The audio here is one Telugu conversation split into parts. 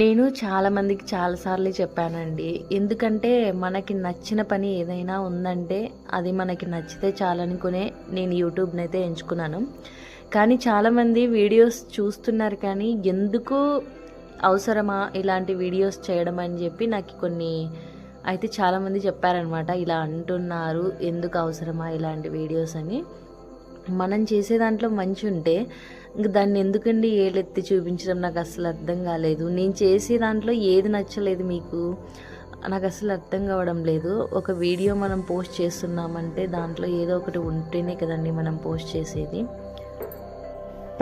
నేను చాలామందికి చాలాసార్లు చెప్పానండి. ఎందుకంటే మనకి నచ్చిన పని ఏదైనా ఉందంటే అది మనకి నచ్చితే చాలనుకునే నేను యూట్యూబ్ని అయితే ఎంచుకున్నాను. కానీ చాలామంది వీడియోస్ చూస్తున్నారు కానీ ఎందుకు అవసరమా ఇలాంటి వీడియోస్ చేయడం అని చెప్పి నాకు కొన్ని అయితే చాలామంది చెప్పారనమాట ఇలా అంటున్నారు ఎందుకు అవసరమా ఇలాంటి వీడియోస్ అని. మనం చేసే దాంట్లో మంచి ఉంటే ఇంక దాన్ని ఎందుకండి ఏలెత్తి చూపించడం నాకు అసలు అర్థం కాలేదు. నేను చేసే దాంట్లో ఏది నచ్చలేదు మీకు? నాకు అసలు అర్థం కావడం లేదు. ఒక వీడియో మనం పోస్ట్ చేస్తున్నామంటే దాంట్లో ఏదో ఒకటి ఉంటేనే కదండి మనం పోస్ట్ చేసేది.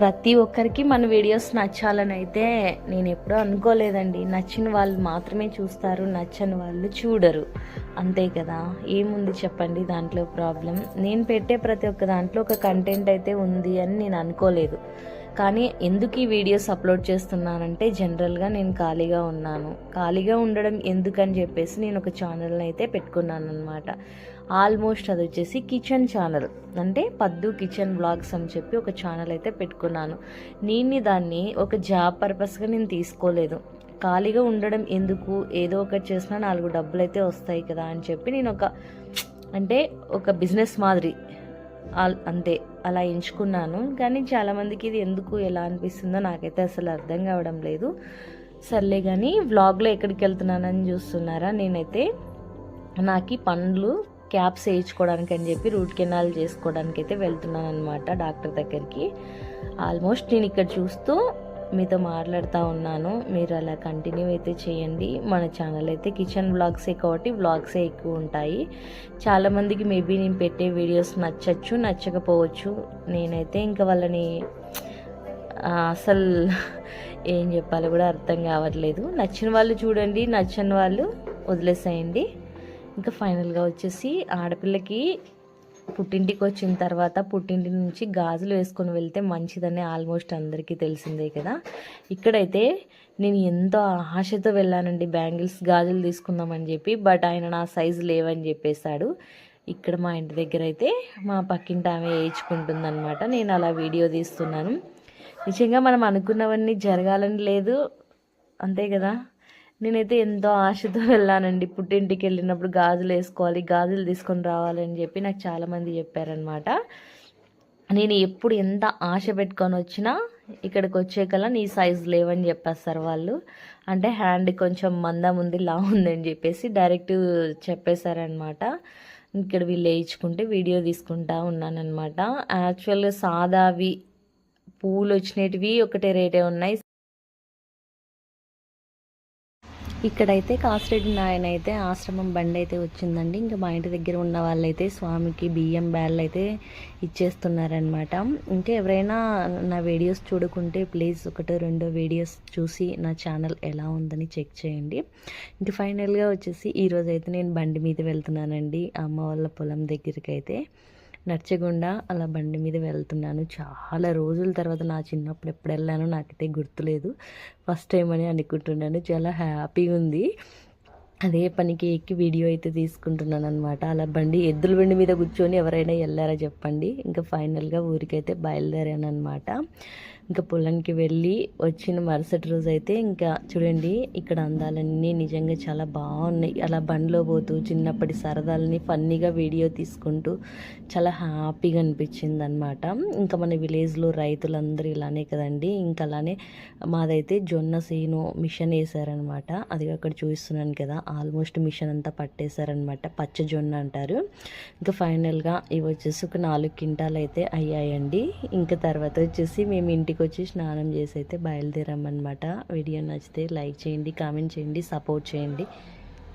ప్రతి ఒక్కరికి మన వీడియోస్ నచ్చాలని అయితే నేను ఎప్పుడూ అనుకోలేదండి. నచ్చిన వాళ్ళు మాత్రమే చూస్తారు నచ్చని వాళ్ళు చూడరు. అంతే కదా? ఏముంది చెప్పండి దాంట్లో ప్రాబ్లం నేను పెట్టే ప్రతి ఒక్క దాంట్లో ఒక కంటెంట్ అయితే ఉంది అని నేను అనుకోలేదు. కానీ ఎందుకు ఈ వీడియోస్ అప్లోడ్ చేస్తున్నానంటే జనరల్గా నేను ఖాళీగా ఉన్నాను. ఖాళీగా ఉండడం ఎందుకని చెప్పేసి నేను ఒక ఛానల్ని అయితే పెట్టుకున్నాను అనమాట ఆల్మోస్ట్ అది వచ్చేసి కిచెన్ ఛానల్ అంటే పద్దు కిచెన్ బ్లాగ్స్ అని చెప్పి ఒక ఛానల్ అయితే పెట్టుకున్నాను. నేను దాన్ని ఒక జాబ్ పర్పస్గా నేను తీసుకోలేదు. ఖాళీగా ఉండడం ఎందుకు? ఏదో ఒకటి చేసినా నాలుగు డబ్బులు అయితే వస్తాయి కదా అని చెప్పి నేను ఒక అంటే ఒక బిజినెస్ మాదిరి. అంతే అలా ఎంచుకున్నాను. కానీ చాలామందికి ఇది ఎందుకు ఎలా అనిపిస్తుందో నాకైతే అసలు అర్థం కావడం లేదు. సర్లే కానీ వ్లాగ్లో ఎక్కడికి వెళ్తున్నానని చూస్తున్నారా? నేనైతే నాకు ఈ పండ్లు క్యాప్స్ వేయించుకోవడానికి అని చెప్పి రూట్ కెనాల్ చేసుకోవడానికి అయితే వెళ్తున్నాను అనమాట డాక్టర్ దగ్గరికి. ఆల్మోస్ట్ నేను ఇక్కడ చూస్తూ మీతో మాట్లాడుతూ ఉన్నాను. మీరు అలా కంటిన్యూ అయితే చేయండి. మన ఛానల్ అయితే కిచెన్ వ్లాగ్సే కాబట్టి వ్లాగ్సే ఎక్కువ ఉంటాయి. చాలామందికి మేబీ నేను పెట్టే వీడియోస్ నచ్చచ్చు నచ్చకపోవచ్చు. నేనైతే ఇంకా వాళ్ళని అసలు ఏం చెప్పాలో కూడా అర్థం కావట్లేదు. నచ్చిన వాళ్ళు చూడండి నచ్చని వాళ్ళు వదిలేసేయండి. ఇంకా ఫైనల్గా వచ్చేసి ఆడపిల్లకి పుట్టింటికి వచ్చిన తర్వాత పుట్టింటి నుంచి గాజులు వేసుకొని వెళ్తే మంచిదని ఆల్మోస్ట్ అందరికీ తెలిసిందే కదా. ఇక్కడైతే నేను ఎంతో ఆశతో వెళ్ళానండి బ్యాంగిల్స్ గాజులు తీసుకుందామని చెప్పి బట్ ఆయన నా సైజు లేవని చెప్పేశాడు. ఇక్కడ మా ఇంటి దగ్గర అయితే మా పక్కింటి ఆమె వేయించుకుంటుందన్నమాట నేను అలా వీడియో తీస్తున్నాను. నిజంగా మనం అనుకున్నవన్నీ జరగాలని లేదు. అంతే కదా. నేనైతే ఎంతో ఆశతో వెళ్ళానండి. పుట్టింటికి వెళ్ళినప్పుడు గాజులు వేసుకోవాలి గాజులు తీసుకొని రావాలని చెప్పి నాకు చాలామంది చెప్పారనమాట నేను ఎప్పుడు ఎంత ఆశ పెట్టుకొని వచ్చినా ఇక్కడికి వచ్చే కల్లా నీ సైజు లేవని చెప్పేస్తారు వాళ్ళు. అంటే హ్యాండ్ కొంచెం మందం ఉంది లా ఉందని చెప్పేసి డైరెక్ట్ చెప్పేశారనమాట ఇక్కడ వీళ్ళు వేయించుకుంటే వీడియో తీసుకుంటా ఉన్నానన్నమాట. యాక్చువల్గా సాదావి పూలు వచ్చినటివి ఒకటే రేటే ఉన్నాయి. ఇక్కడైతే కాసిరెడ్డి నాయన అయితే ఆశ్రమం బండి అయితే వచ్చిందండి. ఇంకా మా ఇంటి దగ్గర ఉన్న వాళ్ళైతే స్వామికి బియ్యం బ్యాళ్ళు అయితే ఇచ్చేస్తున్నారనమాట ఇంకా ఎవరైనా నా వీడియోస్ చూడకుంటే ప్లీజ్ ఒకటో రెండో వీడియోస్ చూసి నా ఛానల్ ఎలా ఉందని చెక్ చేయండి. ఇంకా ఫైనల్గా వచ్చేసి ఈరోజైతే నేను బండి మీద వెళ్తున్నానండి. అమ్మ వాళ్ళ పొలం దగ్గరికి అయితే నడిచకుండా అలా బండి మీద వెళ్తున్నాను. చాలా రోజుల తర్వాత నా చిన్నప్పుడు ఎప్పుడు వెళ్ళానో నాకైతే గుర్తులేదు. ఫస్ట్ టైం అని అనుకుంటున్నాను. చాలా హ్యాపీగా ఉంది. అదే పనికి ఎక్కి వీడియో అయితే తీసుకుంటున్నాను అనమాట అలా బండి ఎద్దుల బండి మీద కూర్చొని ఎవరైనా వెళ్ళారా చెప్పండి. ఇంకా ఫైనల్గా ఊరికైతే బయలుదేరాను అనమాట ఇంకా పొలానికి వెళ్ళి వచ్చిన మరుసటి రోజు అయితే ఇంకా చూడండి ఇక్కడ అందాలన్నీ నిజంగా చాలా బాగున్నాయి. అలా బండిలో పోతూ చిన్నప్పటి సరదాలని ఫన్నీగా వీడియో తీసుకుంటూ చాలా హ్యాపీగా అనిపించింది అనమాట ఇంకా మన విలేజ్లో రైతులందరూ ఇలానే కదండి. ఇంకా అలానే మాదైతే జొన్న సీను మిషన్ వేసారనమాట అది అక్కడ చూస్తున్నాను కదా. ఆల్మోస్ట్ మిషన్ అంతా పట్టేశారనమాట పచ్చజొన్న అంటారు. ఇంకా ఫైనల్గా ఇవి వచ్చేసి ఒక నాలుగు క్వింటాలు అయితే అయ్యాయండి. ఇంకా తర్వాత వచ్చేసి మేము ఇంటికి వచ్చి స్నానం చేసి అయితే బయలుదేరామన్నమాట. వీడియో నచ్చితే లైక్ చేయండి కామెంట్ చేయండి సపోర్ట్ చేయండి.